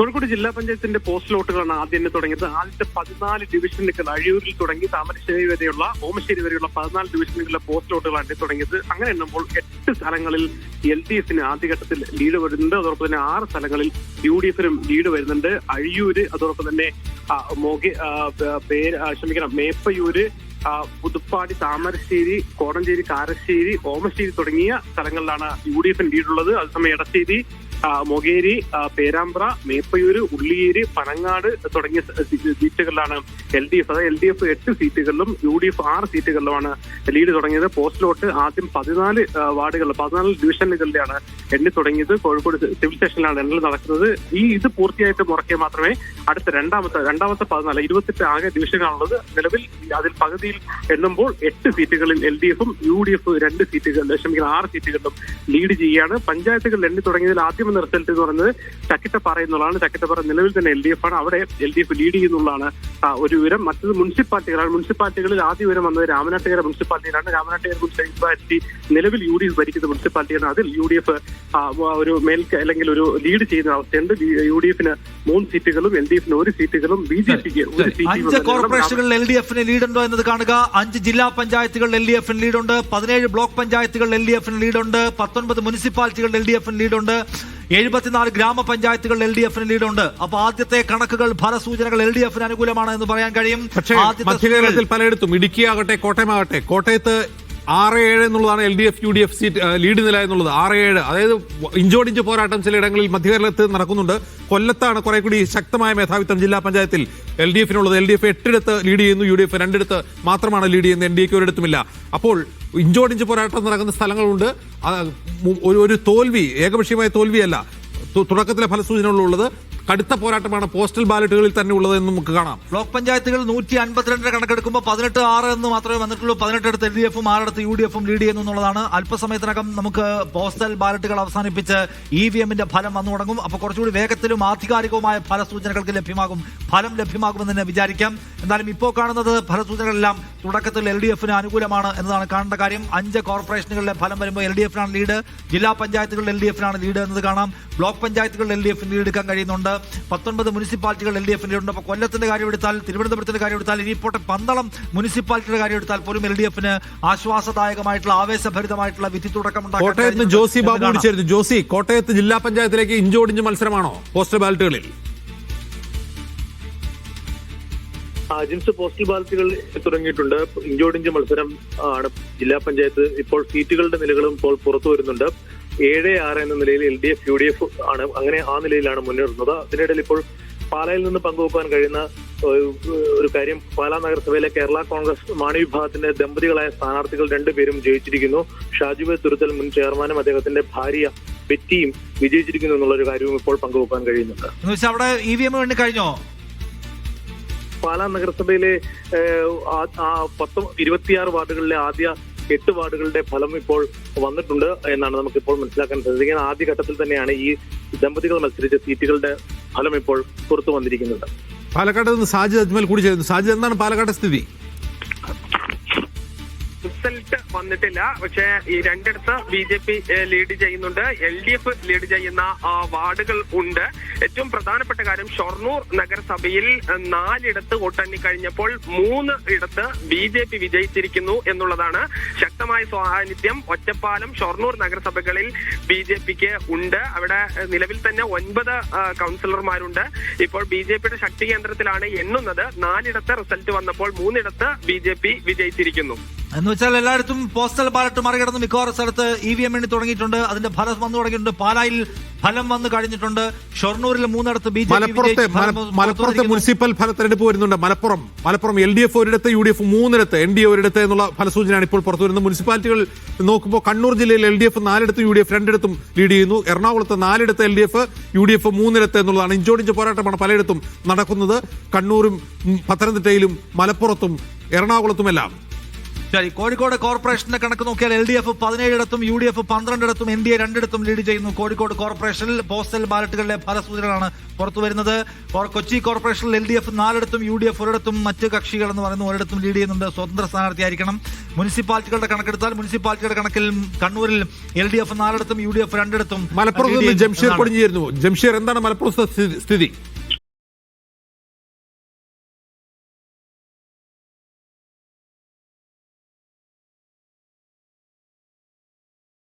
കോഴിക്കോട് ജില്ലാ പഞ്ചായത്തിന്റെ പോസ്റ്റ് ലോട്ടുകളാണ് ആദ്യം തുടങ്ങിയത്. ആദ്യത്തെ പതിനാല് ഡിവിഷനുകൾ അഴിയൂരിൽ തുടങ്ങി താമരശ്ശേരി വരെയുള്ള ഓമശ്ശേരി വരെയുള്ള പതിനാല് ഡിവിഷനുകളിലെ പോസ്റ്റ് ലോട്ടുകളാണ് ആദ്യം തുടങ്ങിയത്. അങ്ങനെ എണ്ണുമ്പോൾ എട്ട് സ്ഥലങ്ങളിൽ എൽ ഡി എഫിന് ആദ്യഘട്ടത്തിൽ ലീഡ് വരുന്നുണ്ട്. അതോടൊപ്പം തന്നെ ആറ് സ്ഥലങ്ങളിൽ യു ഡി എഫിനും ലീഡ് വരുന്നുണ്ട്. അഴിയൂര് അതോടൊപ്പം തന്നെ പേര് ക്ഷമിക്കണം മേപ്പയൂര് പുതുപ്പാടി താമരശ്ശേരി കോടഞ്ചേരി കാരശ്ശേരി ഓമശ്ശേരി തുടങ്ങിയ സ്ഥലങ്ങളിലാണ് യു ഡി എഫിന് ലീഡുള്ളത് അതേസമയം എടശ്ശേരി മൊകേരി പേരാമ്പ്ര മേപ്പയൂര് ഉള്ളിയേരി പനങ്ങാട് തുടങ്ങിയ സീറ്റുകളിലാണ് എൽ ഡി എഫ്. അതായത് എൽ ഡി എഫ് എട്ട് സീറ്റുകളിലും യു ഡി എഫ് ആറ് സീറ്റുകളിലുമാണ് ലീഡ് തുടങ്ങിയത്. പോസ്റ്റിലോട്ട് ആദ്യം പതിനാല് വാർഡുകളിൽ പതിനാല് ഡിവിഷനുകളിലാണ് എണ്ണി തുടങ്ങിയത് കോഴിക്കോട് സിവിൽ സ്റ്റേഷനിലാണ് എണ്ണൽ നടക്കുന്നത്. ഈ ഇത് പൂർത്തിയായിട്ട് മുറക്കിയ മാത്രമേ അടുത്ത രണ്ടാമത്തെ രണ്ടാമത്തെ പതിനാല് ഇരുപത്തെട്ട് ആകെ ഡിവിഷനാണുള്ളത് നിലവിൽ അതിൽ പകുതിയിൽ എണ്ണുമ്പോൾ എട്ട് സീറ്റുകളിൽ എൽ ഡി എഫും യു ഡി എഫ് രണ്ട് സീറ്റുകൾ ക്ഷമിക്കുന്ന ആറ് സീറ്റുകളിലും ലീഡ് ചെയ്യുകയാണ്. പഞ്ചായത്തുകൾ എണ്ണി തുടങ്ങിയതിൽ ആദ്യം എന്ന റിസൾട്ട് എന്ന് പറയുന്നത് ചക്കിട്ടപ്പാറ എന്നുള്ളതാണ്. ചക്കിട്ടപ്പാറ നിലവിൽ തന്നെ എൽ ഡി എഫ് ആണ് അവിടെ എൽ ഡി എഫ് ലീഡ് ചെയ്യുന്നുള്ളതാണ് ഒരു വിവരം. മറ്റത് മുനിസിപ്പാലിറ്റികളാണ്. മുനിസിപ്പാലിറ്റികളിൽ ആദ്യ വിവരം വന്നത് രാമനാട്ടുകര മുനിസിപ്പാലിറ്റിയിലാണ്. രാമനാട്ടുകര മുനിസിപ്പാലിറ്റി നിലവിൽ യു ഡി എഫ് ഭരിക്കുന്ന മുനിസിപ്പാലിറ്റിയാണ്. അതിൽ യു ഡി എഫ് ഒരു മേൽ അല്ലെങ്കിൽ ഒരു ലീഡ് ചെയ്യുന്ന അവസ്ഥയുണ്ട് യു ഡി എഫിന് മൂന്ന് സീറ്റുകളും എൽ ഡി എഫിന് ഒരു സീറ്റുകളും ബി ജെ പിക്ക് അഞ്ച് കോർപ്പറേഷനുകളിൽ എൽ ഡി എഫിന് ലീഡുണ്ടോ എന്നത് കാണുക. അഞ്ച് ജില്ലാ പഞ്ചായത്തുകളിൽ എൽ ഡി എഫിന് ലീഡുണ്ട് പതിനേഴ് ബ്ലോക്ക് പഞ്ചായത്തുകളിൽ എൽ ഡി എഫിന് ലീഡുണ്ട് പത്തൊൻപത് മുനിസിപ്പാലിറ്റികളിൽ എൽ ഡി എഫിന് ലീഡുണ്ട് എഴുപത്തിനാല് ഗ്രാമപഞ്ചായത്തുകളിൽ എൽ ഡി എഫിന് ലീഡുണ്ട് അപ്പൊ ആദ്യത്തെ കണക്കുകൾ ഫലസൂചനകൾ എൽ ഡി എഫിന് അനുകൂലമാണ് എന്ന് പറയാൻ കഴിയും. പക്ഷേ മധ്യകേരളത്തിൽ പലയിടത്തും ഇടുക്കി ആകട്ടെ കോട്ടയമാകട്ടെ കോട്ടയത്ത് ആറ് ഏഴ് എന്നുള്ളതാണ് L D F U D F seat lead നില എന്നുള്ളത്. ആറ് ഏഴ്. അതായത് ഇഞ്ചോടിഞ്ച് പോരാട്ടം ചിലയിടങ്ങളിൽ മധ്യകേരളത്തിൽ നടക്കുന്നുണ്ട്. കൊല്ലത്താണ് കുറെ കൂടി ശക്തമായ മേധാവിത്വം ജില്ലാ പഞ്ചായത്തിൽ. എൽ ഡി എഫിനുള്ളത് എൽ ഡി എഫ് എട്ടിടത്ത് ലീഡ് ചെയ്യുന്നു യു ഡി എഫ് രണ്ടിടത്ത് മാത്രമാണ് ലീഡ് ചെയ്യുന്നത്. എൻ ഡി എക്ക് ഒരിടത്തുമില്ല. അപ്പോൾ ഇഞ്ചോടിഞ്ച് പോരാട്ടം നടക്കുന്ന സ്ഥലങ്ങളുണ്ട്. ഒരു തോൽവി ഏകപക്ഷീയമായ തോൽവിയല്ല. തുടക്കത്തിലെ ഫലസൂചനകളുള്ളത് കടുത്ത പോരാട്ടമാണ് പോസ്റ്റൽ ബാലറ്റുകളിൽ തന്നെ ഉള്ളത് എന്ന് നമുക്ക് കാണാം. ബ്ലോക്ക് പഞ്ചായത്തുകൾ നൂറ്റി അൻപത്തിരണ്ടിന് കണക്കെടുക്കുമ്പോൾ പതിനെട്ട് ആറ് എന്ന് മാത്രമേ വന്നിട്ടുള്ളൂ. പതിനെട്ടിടത്ത് എൽ ഡി എഫും ആറിടത്ത് യു ഡി എഫും ലീഡ് ചെയ്യുന്നു എന്നുള്ളതാണ് അല്പസമയത്തിനകം നമുക്ക് പോസ്റ്റൽ ബാലറ്റുകൾ അവസാനിപ്പിച്ച് ഇ വി എമ്മിന്റെ ഫലം വന്നു തുടങ്ങും. അപ്പോൾ കുറച്ചുകൂടി വേഗത്തിലും ആധികാരികവുമായ ഫലസൂചനകൾക്ക് ലഭ്യമാകും. ഫലം ലഭ്യമാകുമെന്ന് തന്നെ വിചാരിക്കാം. എന്നാലും ഇപ്പോൾ കാണുന്നത് ഫലസൂചനകളെല്ലാം തുടക്കത്തിൽ എൽ ഡി എഫിന് അനുകൂലമാണ് എന്നതാണ് കാണേണ്ട കാര്യം. അഞ്ച് കോർപ്പറേഷനുകളിലെ ഫലം വരുമ്പോൾ എൽ ഡി എഫിനാണ് ലീഡ്. ജില്ലാ പഞ്ചായത്തുകളിൽ എൽ ഡി എഫിനാണ് ലീഡ് എന്നത് കാണാം. ബ്ലോക്ക് പഞ്ചായത്തുകളിൽ എൽ ഡി എഫിന് എടുക്കാൻ കഴിയുന്നുണ്ട്. പത്തൊൻപത് മുനിസിപ്പാലിറ്റികൾ എൽ ഡി എഫിന്റെ ഉണ്ട് അപ്പോൾ കൊല്ലത്തിന്റെ കാര്യം എടുത്താൽ തിരുവനന്തപുരത്തിന്റെ കാര്യം എടുത്താൽ ഇനി പോട്ടെ പന്തളം മുനിസിപ്പാലിറ്റിയുടെ കാര്യം എടുത്താൽ പോലും എൽ ഡി എഫിന് ആശ്വാസദായകമായിട്ടുള്ള ആവേശഭരിതമായിട്ടുള്ള വിധി തുടക്കം കോട്ടയത്ത് ജോസി ബാബു വിളിച്ചിരുന്നു വിളിച്ചായിരുന്നു ജോസി കോട്ടയത്ത് ജില്ലാ പഞ്ചായത്തിലേക്ക് ഇഞ്ചോടിഞ്ച് മത്സരമാണോ? പോസ്റ്റൽ ബാലറ്റുകളിൽ. ആ, ജിംസ് പോസ്റ്റൽ ബാലറ്റുകൾ തുടങ്ങിയിട്ടുണ്ട്. ഇഞ്ചോടിഞ്ച് മത്സരം ആണ് ജില്ലാ പഞ്ചായത്ത് ഇപ്പോൾ സീറ്റുകളുടെ നിലകളും ഇപ്പോൾ പുറത്തു വരുന്നുണ്ട്. ഏഴ് ആറ് എന്ന നിലയിൽ L D F U D F ആണ്. അങ്ങനെ ആ നിലയിലാണ് മുന്നേറുന്നത്. അതിനിടയിൽ ഇപ്പോൾ പാലയിൽ നിന്ന് പങ്കുവെക്കാൻ കഴിയുന്ന ഒരു ഒരു കാര്യം പാലാ നഗരസഭയിലെ കേരള കോൺഗ്രസ് മാണി വിഭാഗത്തിന്റെ ദമ്പതികളായ സ്ഥാനാർത്ഥികൾ രണ്ടുപേരും ജയിച്ചിരിക്കുന്നു. ഷാജുബെ തുരുത്തൽ മുൻ ചെയർമാനും അദ്ദേഹത്തിന്റെ ഭാര്യ ബെറ്റിയും വിജയിച്ചിരിക്കുന്നു എന്നുള്ളൊരു കാര്യവും ഇപ്പോൾ പങ്കുവെക്കാൻ കഴിയുന്നുണ്ട്. അവിടെ ഇ വി എം കഴിഞ്ഞോ? പാലാ നഗരസഭയിലെ ഇരുപത്തിയാറ് വാർഡുകളിലെ ആദ്യ എട്ട് വാർഡുകളുടെ ഫലം ഇപ്പോൾ വന്നിട്ടുണ്ട് എന്നാണ് നമുക്കിപ്പോൾ മനസ്സിലാക്കാൻ സാധിക്കുന്നത് ആദ്യ ഘട്ടത്തിൽ തന്നെയാണ് ഈ ദമ്പതികൾ മത്സരിച്ച സീറ്റുകളുടെ ഫലം ഇപ്പോൾ പുറത്തു വന്നിരിക്കുന്നത്. പാലക്കാട് നിന്ന് സാജിദ് അജ്മൽ കൂടി ചേരുന്നു. സാജിദ് എന്താണ് പാലക്കാട് സ്ഥിതി? വന്നിട്ടില്ല. പക്ഷേ ഈ രണ്ടിടത്ത് ബി ജെ പി ലീഡ് ചെയ്യുന്നുണ്ട്. എൽ ഡി എഫ് ലീഡ് ചെയ്യുന്ന വാർഡുകൾ ഉണ്ട്. ഏറ്റവും പ്രധാനപ്പെട്ട കാര്യം ഷൊർണൂർ നഗരസഭയിൽ നാലിടത്ത് വോട്ടെണ്ണി കഴിഞ്ഞപ്പോൾ മൂന്ന് ഇടത്ത് ബി ജെ പി വിജയിച്ചിരിക്കുന്നു എന്നുള്ളതാണ് ശക്തമായ സാന്നിധ്യം ഒറ്റപ്പാലം ഷൊർണൂർ നഗരസഭകളിൽ ബി ജെ പിക്ക് ഉണ്ട്. അവിടെ നിലവിൽ തന്നെ ഒൻപത് കൗൺസിലർമാരുണ്ട്. ഇപ്പോൾ ബി ജെ പിയുടെ ശക്തി കേന്ദ്രത്തിലാണ് എണ്ണുന്നത്. നാലിടത്ത് റിസൾട്ട് വന്നപ്പോൾ മൂന്നിടത്ത് ബി ജെ പി വിജയിച്ചിരിക്കുന്നു. എന്ന് വെച്ചാൽ എല്ലായിടത്തും പോസ്റ്റൽ ബാലറ്റ് മറികടന്ന് മിക്കവാറും സ്ഥലത്ത് ഇ വി എം എണ്ണി തുടങ്ങിയിട്ടുണ്ട്. അതിന്റെ ഫലം വന്നു തുടങ്ങിയിട്ടുണ്ട്. പാലായിൽ ഫലം വന്നു കഴിഞ്ഞിട്ടുണ്ട്. ഷൊർണൂരിൽ മൂന്നിടത്ത് ബി ജെ പി മലപ്പുറത്തെ മുനിസിപ്പൽ ഫല തെരഞ്ഞെടുപ്പ് വരുന്നുണ്ട്. Malappuram. Malappuram L D F ഒരിടത്ത് യു ഡി എഫ് മൂന്നിടത്ത് എൻ ഡി എ ഒരിടത്ത് എന്നുള്ള ഫലസൂചനയാണ് ഇപ്പോൾ പുറത്തു വരുന്നത്. മുനിസിപ്പാലിറ്റികൾ നോക്കുമ്പോൾ കണ്ണൂർ ജില്ലയിൽ എൽ ഡി എഫ് നാലിടത്തും യു ഡി എഫ് രണ്ടിടത്തും ലീഡ് ചെയ്യുന്നു. എറണാകുളത്ത് നാലിടത്ത് L D F U D F മൂന്നിടത്ത് എന്നുള്ളതാണ്. ഇഞ്ചോടിഞ്ച് പോരാട്ടമാണ് പലയിടത്തും നടക്കുന്നത്. കണ്ണൂരും പത്തനംതിട്ടയിലും മലപ്പുറത്തും എറണാകുളത്തുമെല്ലാം. ശരി കോഴിക്കോട് കോർപ്പറേഷന്റെ കണക്ക് നോക്കിയാൽ എൽ ഡി എഫ് പതിനേഴിടത്തും യു ഡി എഫ് പന്ത്രണ്ടിടത്തും എൻ ഡി എ രണ്ടിടത്തും ലീഡ് ചെയ്യുന്നു. കോഴിക്കോട് കോർപ്പറേഷനിൽ പോസ്റ്റൽ ബാലറ്റുകളിലെ ഫലസൂചനകളാണ് പുറത്തു വരുന്നത്. കൊച്ചി കോർപ്പറേഷനിൽ എൽ ഡി എഫ് നാലിടത്തും യു ഡി എഫ് ഒരിടത്തും മറ്റ് കക്ഷികൾ എന്ന് പറയുന്ന. ഒരിടത്തും ലീഡ് ചെയ്യുന്നുണ്ട്. സ്വതന്ത്ര സ്ഥാനാർത്ഥിയായിരിക്കണം. മുനിസിപ്പാലിറ്റികളുടെ കണക്കെടുത്താൽ മുനിസിപ്പാലിറ്റിയുടെ കണക്കിൽ കണ്ണൂരിൽ എൽ ഡി എഫ് നാലിടത്തും യു ഡി എഫ് രണ്ടിടത്തും മലപ്പുറത്ത് ജംഷീർ ജംഷീർ എന്താണ് മലപ്പുറത്തെ സ്ഥിതി?